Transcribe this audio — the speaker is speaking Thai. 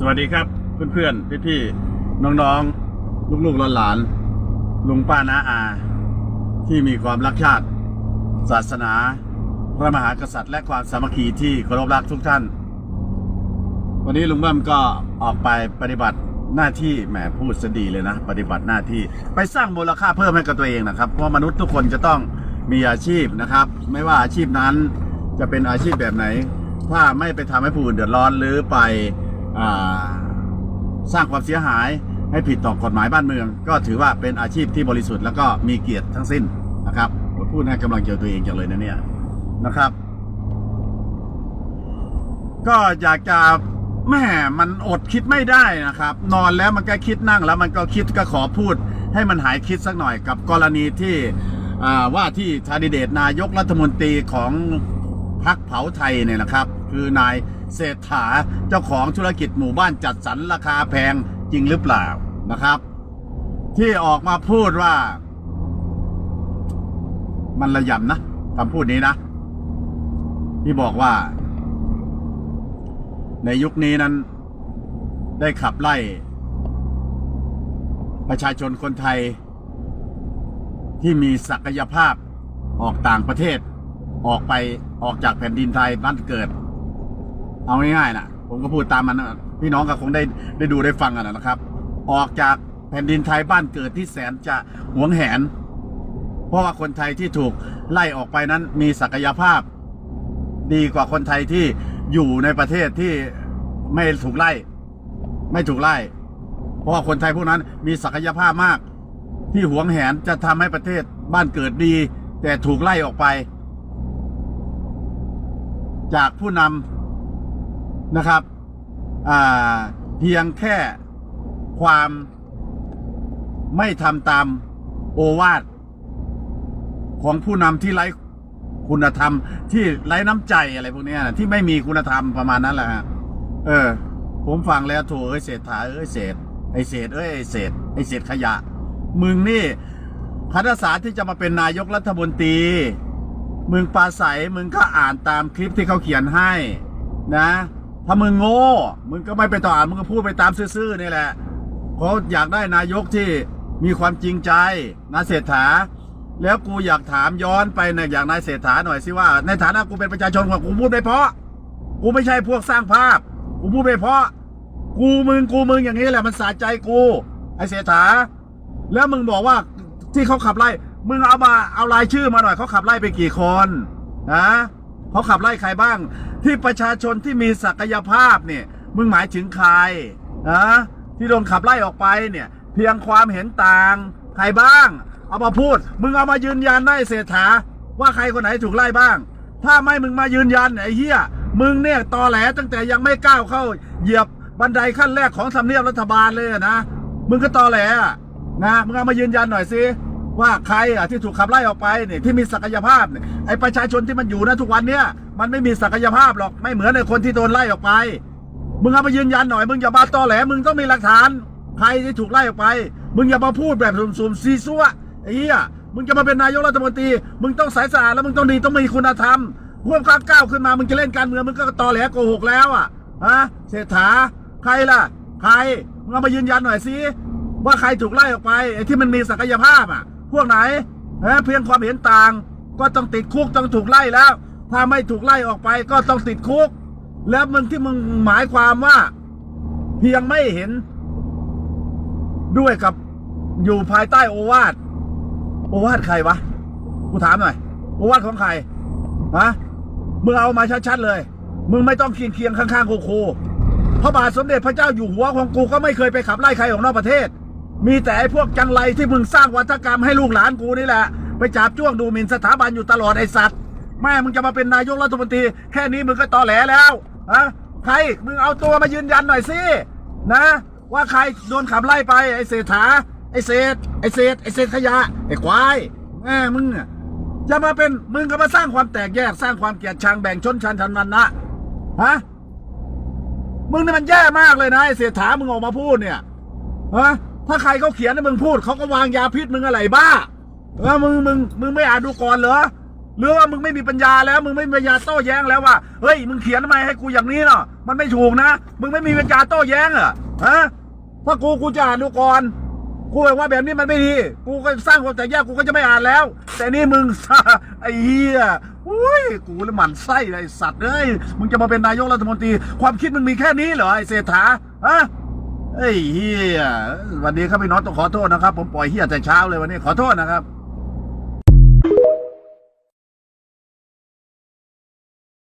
สวัสดีครับเพื่อนๆพี่ๆน้องๆ ลูกๆหลานๆลุงป้าน้าอา ที่มีความรักชาติ ศาสนา พระมหากษัตริย์และความสามัคคีที่เคารพรักทุกท่าน วันนี้ลุงเบิ้มก็ออกไปปฏิบัติหน้าที่แหมพูดสดีเลยนะ ปฏิบัติหน้าที่ไปสร้างมูลค่าเพิ่มให้กับตัวเองนะครับเพราะมนุษย์ทุกคนจะต้องมีอาชีพนะครับ ไม่ว่าอาชีพนั้นจะเป็นอาชีพแบบไหน ถ้าไม่ไปทำให้ผู้อื่นเดือดร้อนหรือไป สร้างความเสียหายให้ผิดต่อกฎหมายบ้านเมือง ก็ถือว่าเป็นอาชีพที่บริสุทธิ์แล้วก็มีเกียรติทั้งสิ้นนะครับพูดให้กำลังใจตัวเองจังเลยนะเนี่ยนะครับ ก็อยากจะแม่มันอดคิดไม่ได้นะครับ นอนแล้วมันก็คิดนั่งแล้วมันก็คิดก็ขอพูด ให้มันหายคิดสักหน่อยกับกรณีที่ว่าที่ทาดิเดตนายกรัฐมนตรีของพรรคเผาไทยเนี่ยนะครับ คือนาย เศรษฐาเจ้าของธุรกิจหมู่บ้านจัดสรรราคาแพงจริงหรือเปล่านะครับ ที่ออกมาพูดว่า มันระยำนะคำพูดนี้นะ ที่บอกว่า ในยุคนี้นั้น ได้ขับไล่ ประชาชนคนไทย ที่มีศักยภาพออกต่างประเทศ ออกไปออกจากแผ่นดินไทยบ้านเกิด เอาง่ายๆนะผมก็พูดตามมันนะพี่น้องก็คงได้ได้ดูได้ฟังกันนะครับ ออกจากแผ่นดินไทยบ้านเกิดที่แสนจะหวงแหน เพราะว่าคนไทยที่ถูกไล่ออกไปนั้นมีศักยภาพ ดีกว่าคนไทยที่อยู่ในประเทศที่ไม่ถูกไล่ ไม่ถูกไล่ เพราะว่าคนไทยพวกนั้นมีศักยภาพมาก ที่หวงแหนจะทำให้ประเทศบ้านเกิดดี แต่ถูกไล่ออกไป จากผู้นำ นะครับเพียงแค่ความไม่ทำตามโอวาทของผู้นำที่ไร้คุณธรรม ที่ไร้น้ำใจอะไรพวกนี้นะที่ไม่มีคุณธรรมประมาณนั้นแหละฮะเออ ผมฟังแล้วโถเอ้ยเศรษฐาเอ้ยเศษไอเศษเอ้ยไอเศษไอเศษขยะ มึงนี่คณะศาที่จะมาเป็นนายกรัฐมนตรี มึงปลาใสมึงก็อ่านตามคลิปที่เขาเขียนให้นะ ถ้ามึงโง่ มึงก็ไม่ไปต่ออ่านมึงก็พูดไปตามซื่อๆนี่แหละเขาอยากได้นายกที่มีความจริงใจนะเศรษฐา แล้วกูอยากถามย้อนไปในอย่างนายเศรษฐาหน่อยสิว่า ในฐานะกูเป็นประชาชนของกูพูดไม่เพราะ กูไม่ใช่พวกสร้างภาพ กูพูดไม่เพราะ กูมึงกูมึงอย่างนี้แหละมันสะใจกูไอเศรษฐา แล้วมึงบอกว่าที่เขาขับไล่ มึงเอามาเอารายชื่อมาหน่อยเขาขับไล่ไปกี่คนนะ เขาขับไล่ใครบ้าง ที่ประชาชนที่มีศักยภาพเนี่ยมึงหมายถึงใครนะที่โดนขับไล่ออกไปเนี่ยเพียงความเห็นต่างใครบ้าง เอามาพูด มึงเอามายืนยันได้เศรษฐาว่าใครคนไหนถูกไล่บ้าง ถ้าไม่มึงมายืนยันไอ้เหี้ยมึงเนี่ยตอแหลตั้งแต่ยังไม่ก้าวเข้า เหยียบบันไดขั้นแรกของทำเนียบรัฐบาลเลยนะ มึงก็ตอแหลนะมึงเอามายืนยันหน่อยสิ ว่าใครอะที่ถูกขับไล่ออกไปเนี่ยที่มีศักยภาพเนี่ยไอ้ประชาชนที่มันอยู่นะทุกวันเนี่ยมันไม่มีศักยภาพหรอกไม่เหมือนไอคนที่โดนไล่ออกไป มึงเอามายืนยันหน่อย มึงอย่ามาตอแหลมึงต้องมีหลักฐาน ใครที่ถูกไล่ออกไป มึงอย่ามาพูดแบบสุ่มๆซีซัวไอ้เหี้ยมึงจะมาเป็นนายกรัฐมนตรีมึงต้องสายสะอาดแล้วมึงต้องดีต้องมีคุณธรรมพวกข้าก้าวขึ้นมามึงจะเล่นการเมืองมึงก็ตอแหลโกหกแล้วอะฮะเศรษฐาใครล่ะ ใครมึงเอามายืนยันหน่อยสิว่าใครถูกไล่ออกไปไอ้ที่มันมีศักยภาพอะ พวกไหนฮะเพียงความเห็นต่าง ก็ต้องติดคุกต้องถูกไล่แล้ว ถ้าไม่ถูกไล่ออกไปก็ต้องติดคุก แล้วมึงที่มึงหมายความว่า เพียงไม่เห็น ด้วยกับอยู่ภายใต้โอวาทโอวาทใครวะกูถามหน่อยโอวาทของใครฮะมึงเอามาชัดๆเลย มึงไม่ต้องเคียงเคียงข้างๆโคๆพระบาทสมเด็จพระเจ้าอยู่หัวของกูก็ไม่เคยไปขับไล่ใครออกนอกประเทศ มีแต่ไอ้พวกจังไรที่มึงสร้างวัฒกรรมให้ลูกหลานกูนี่แหละ ไปจับจ้วงดูหมิ่นสถาบันอยู่ตลอดไอ้สัตว์ แม่มึงจะมาเป็นนายกรัฐมนตรีแค่นี้มึงก็ตอแหลแล้วฮะใครมึงเอาตัวมายืนยันหน่อยสินะ ว่าใครโดนขับไล่ไปไอ้เศรษฐาไอ้เศษไอ้เศษไอ้เศษขยะไอ้ควายแม่มึงจะมาเป็นมึงก็มาสร้างความแตกแยกสร้างความเกลียดชังแบ่งชนชั้นทันมันนะฮะมึงนี่มันแย่มากเลยนะไอ้เศรษฐามึงออกมาพูดเนี่ยฮะ ถ้าใครเขาเขียนให้มึงพูดเขาก็วางยาพิษมึงอะไรบ้าเออมึงมึงมึงไม่อ่านดูก่อนเหรอหรือว่ามึงไม่มีปัญญาแล้ว มึงไม่มีปัญญาโต้แย้งแล้วว่าเฮ้ยมึงเขียนทำไมให้กูอย่างนี้เนาะมันไม่ถูกนะ มึงไม่มีวิจาโต้แย้งเหรอฮะถ้ากูกูจะอ่านดูก่อนกูบอกว่าแบบนี้มันไม่ดี กูก็สร้างความแตกแยกกูก็จะไม่อ่านแล้ว แต่นี่มึงไอ้เหี้ยอุ้ยกูเลยหมั่นไส้ไอ้สัตว์เอ้ยมึงจะมาเป็นนายกรัฐมนตรี ความคิดมึงมีแค่นี้เหรอไอ้เศรษฐาฮะ ไอ้เฮียวันนี้ครับพี่น้องต้องขอโทษนะครับ ผมปล่อยเฮียแต่เช้าเลยวันนี้ขอโทษนะครับ